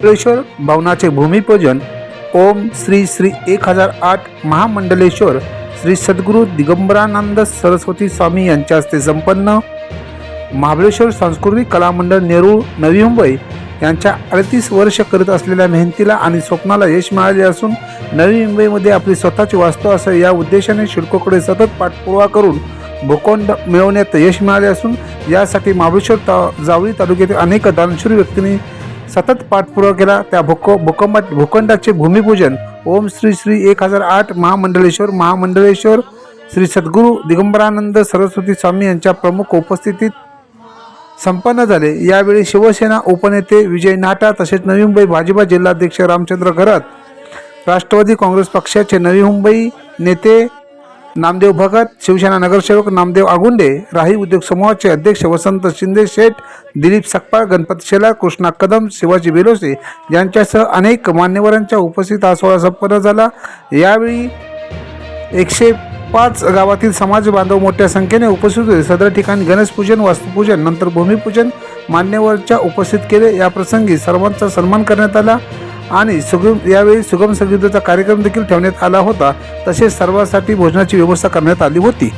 महाबळेश्वर भवनाचे भूमिपूजन. ओम श्री श्री एक हजार आठ महामंडलेश्वर. श्री सद्गुरू दिगंबरानंद सरस्वती स्वामी यांच्या हस्ते संपन्न. महाबळेश्वर सांस्कृतिक कला मंडळ नेरूळ नवी मुंबई यांच्या अडतीस वर्ष करत असलेल्या मेहनतीला आणि स्वप्नाला यश मिळाले असून नवी मुंबईमध्ये आपली स्वतःची वास्तू असं या उद्देशाने शुल्कोकडे सतत पाठपुरावा करून भूखंड मिळवण्यात यश मिळाले असून यासाठी महाबळेश्वर ता जावळी तालुक्यातील अनेक दानशूर व्यक्तींनी सतत पाठपुरावा केला. त्या भूक भूकंप भूखंडाचे भूमिपूजन ओम श्री श्री एक हजार आठ महामंडलेश्वर महामंडलेश्वर श्री सद्गुरू दिगंबरानंद सरस्वती स्वामी यांच्या प्रमुख उपस्थितीत संपन्न झाले. यावेळी शिवसेना उपनेते विजय नाटा तसेच नवी मुंबई भाजपा जिल्हाध्यक्ष रामचंद्र घरत राष्ट्रवादी काँग्रेस पक्षाचे नवी मुंबई नेते नामदेव भगत शिवसेना नगरसेवक नामदेव आगुंडे राही उद्योग समूहाचे अध्यक्ष वसंत शिंदे शेठ दिलीप सकपाळ गणपत शेलार कृष्णा कदम शिवाजी बेलोसे यांच्यासह अनेक मान्यवरांच्या उपस्थित हा सोहळा संपन्न झाला. यावेळी एकशे पाच गावातील समाज बांधव मोठ्या संख्येने उपस्थित होते. सदर ठिकाणी गणेशपूजन वास्तुपूजन नंतर भूमिपूजन मान्यवरच्या उपस्थित केले. या प्रसंगी सर्वांचा सन्मान करण्यात आला. आणि सुगम यावेळी सुगम संगीताचा कार्यक्रम देखील ठेवण्यात आला होता. तसेच सर्वांसाठी भोजनाची व्यवस्था करण्यात आली होती.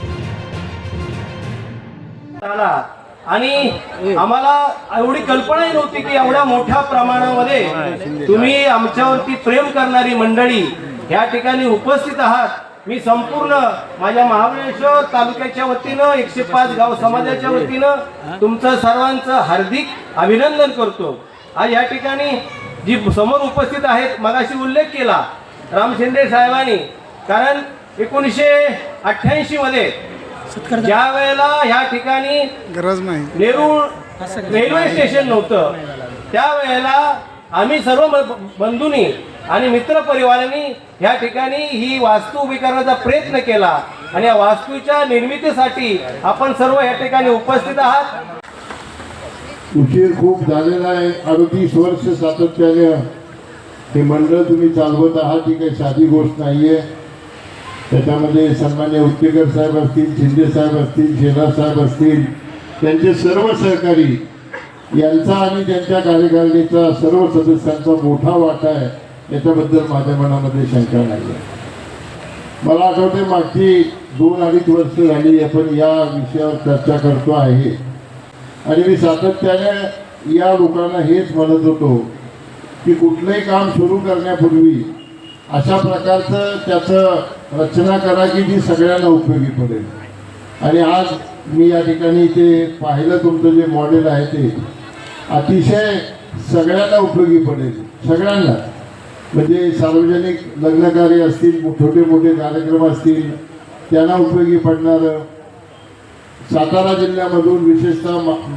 आणि आम्हाला एवढी कल्पनाही नव्हती की एवढ्या मोठ्या प्रमाणामध्ये तुम्ही आमच्यावरती प्रेम करणारी मंडळी या ठिकाणी उपस्थित आहात. मी संपूर्ण माझ्या महाबळेश्वर तालुक्याच्या वतीनं एकशे पाच गाव समाजाच्या वतीनं तुमचं सर्वांचं हार्दिक अभिनंदन करतो. आज या ठिकाणी जी समोर उपस्थित आहेत मगाशी उल्लेख केला राम शिंदे साहेबांनी. कारण एकोणीसशे अठ्ठ्याऐंशी मध्ये ज्या वेळेला ह्या ठिकाणी गरज नाही. नेरूळ रेल्वे स्टेशन नव्हतं त्यावेळेला आम्ही सर्व ब- बंधूंनी आणि मित्र परिवारांनी ह्या ठिकाणी ही वास्तू उभी करण्याचा प्रयत्न केला. आणि या वास्तूच्या निर्मितीसाठी आपण सर्व या ठिकाणी उपस्थित आहात. उशीर खूप झालेला आहे. अडतीस वर्ष सातत्याने हे मंडळ तुम्ही चालवत आहात ही काही साधी गोष्ट नाही आहे त्याच्यामध्ये सन्मान्य उत्तेकर साहेब असतील शिंदे साहेब असतील शेरा साहेब असतील त्यांचे सर्व सहकारी यांचा आणि त्यांच्या कार्यकारिणीचा सर्व सदस्यांचा मोठा वाटा आहे. याच्याबद्दल माझ्या मनामध्ये शंका नाही आहे मला आठवते मागची दोन अडीच वर्ष झाली आपण या विषयावर चर्चा करतो आहे. आणि मी सातत्याने या लोकांना हेच म्हणत होतो की कुठलंही काम सुरू करण्यापूर्वी अशा प्रकारचं त्याचं रचना करा की जी सगळ्यांना उपयोगी पडेल. आणि आज मी या ठिकाणी ते पाहिलं तुमचं जे मॉडेल आहे ते अतिशय सगळ्यांना उपयोगी पडेल. सगळ्यांना. म्हणजे सार्वजनिक लग्नकार्य असतील छोटे मोठे कार्यक्रम असतील त्यांना उपयोगी पडणारं सातारा जिल्ह्यामधून विशेषतः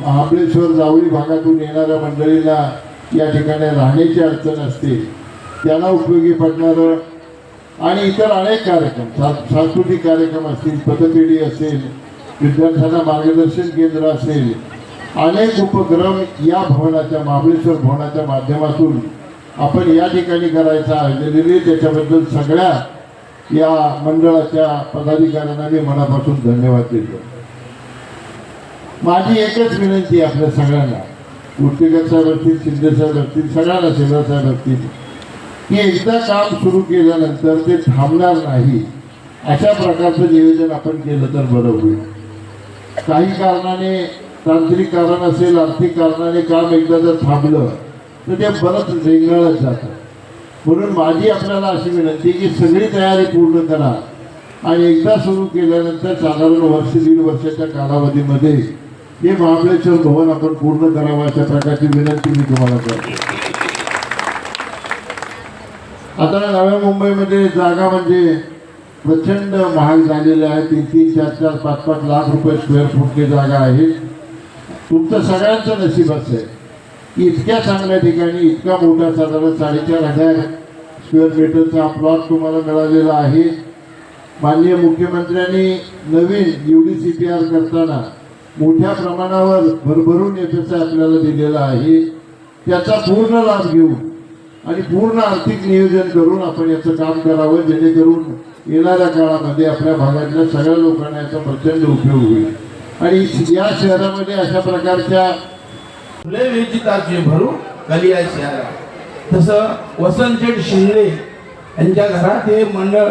महाबळेश्वर जावळी भागातून येणाऱ्या मंडळीला या ठिकाणी राहण्याची अडचण असते. त्यांना उपयोगी पडणारं आणि इतर अनेक कार्यक्रम सा- सांस्कृतिक कार्यक्रम असतील पथपेढी असेल विद्यार्थ्यांना मार्गदर्शन केंद्र असेल अनेक उपक्रम या भवनाच्या महाबळेश्वर भवनाच्या माध्यमातून आपण या ठिकाणी करायचा आहे त्याच्याबद्दल सगळ्या या मंडळाच्या पदाधिकाऱ्यांना मी मनापासून धन्यवाद देतो. माझी एकच विनंती आहे आपल्या सगळ्यांना. उर्टिकर साहेब असतील शिंदे साहेब असतील सगळ्यांना शिंदे साहेब असतील. की एकदा काम सुरू केल्यानंतर ते थांबणार नाही अशा प्रकारचं नियोजन आपण केलं तर बरं होईल. काही कारणाने तांत्रिक कारण असेल आर्थिक कारणाने काम एकदा जर थांबलं तर ते बरंच रेंगाळत जातं. म्हणून माझी आपल्याला अशी विनंती की सगळी तयारी पूर्ण करा. आणि एकदा सुरू केल्यानंतर साधारण वर्ष दीड वर्षाच्या कालावधीमध्ये हे महाबळेश्वर भवन आपण पूर्ण करावं अशा प्रकारची विनंती मी तुम्हाला करतो. आता नव्या मुंबईमध्ये जागा म्हणजे प्रचंड महाग झालेल्या आहे तीन तीन चार चार पाच पाच लाख रुपये स्क्वेअर फूटची जागा आहे. तुमचं सगळ्यांचं नशीब असं आहे की इतक्या चांगल्या ठिकाणी इतका मोठा साधारण साडेचार हजार स्क्वेअर मीटरचा प्लॉट तुम्हाला मिळालेला आहे. माननीय मुख्यमंत्र्यांनी नवीन U D C P R करताना मोठ्या प्रमाणावर भरभरून एफ एस आय आपल्याला दिलेला आहे त्याचा पूर्ण लाभ घेऊन आणि पूर्ण आर्थिक नियोजन करून आपण याचं काम करावं जेणेकरून येणाऱ्या काळामध्ये आपल्या भागातल्या सगळ्या लोकांना याचा प्रचंड उपयोग होईल. आणि या शहरामध्ये अशा प्रकारच्या फुले विजिताची भरू कलिया शहरा तसं वसंतचेट शिंदे यांच्या घरात हे मंडळ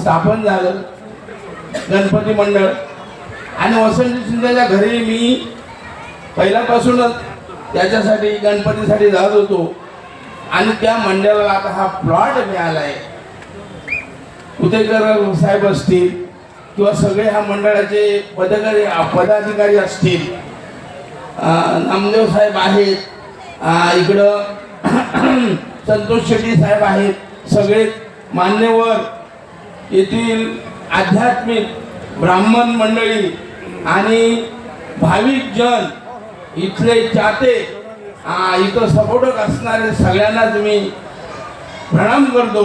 स्थापन झालं गणपती मंडळ. आणि वसंत शिंदेच्या घरी मी पहिल्यापासूनच त्याच्यासाठी गणपतीसाठी जात होतो. आणि त्या मंडळाला आता हा प्लॉट मिळाला आहे उदयकर साहेब असतील किंवा सगळे ह्या मंडळाचे पदाधिकारी पदाधिकारी असतील. नामदेव साहेब आहेत. इकडं संतोष शेट्टी साहेब आहेत. सगळे मान्यवर येथील आध्यात्मिक ब्राह्मण मंडळी आणि भाविक जन इथले चाते इथं सपोर्टक असणारे सगळ्यांनाच मी प्रणाम करतो.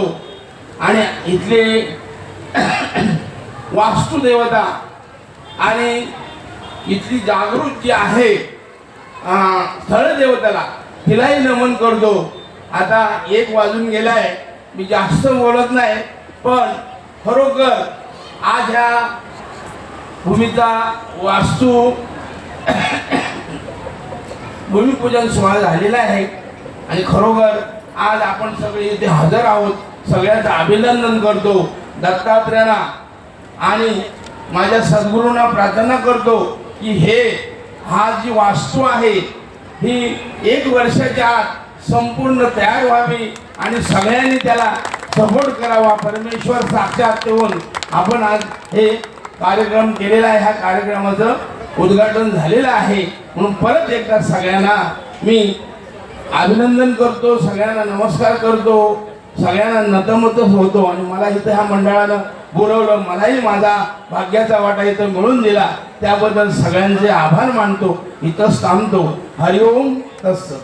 आणि इथले वास्तुदेवता आणि इथली जागृत जी आहे आ, तिलाही नमन करतो. आता एक वाजून गेलाय. मी जास्त बोलत नाही पण खरोखर आज ह्या भूमीचा वास्तू भूमिपूजन सोहळा झालेला आहे. आणि खरोखर आज आपण सगळे इथे हजर आहोत. सगळ्यांचं अभिनंदन करतो. दत्तात्रेयांना आणि माझ्या सद्गुरूंना प्रार्थना करतो की हे हा जी वास्तू आहे ही एक वर्षाच्या आत संपूर्ण तयार व्हावी आणि सगळ्यांनी त्याला सपोर्ट करावा. परमेश्वर साक्षात येऊन आपण आज हे कार्यक्रम केलेला आहे. ह्या कार्यक्रमाचं उद्घाटन झालेलं आहे. म्हणून परत एकदा सगळ्यांना मी अभिनंदन करतो. सगळ्यांना नमस्कार करतो. सगळ्यांना नतमतच होतो. आणि मला इथं ह्या मंडळानं बोलवलं. मलाही माझा भाग्याचा वाटा इथं मिळून दिला. त्याबद्दल सगळ्यांचे आभार मानतो. इथंच थांबतो. हरिओम तत्सत.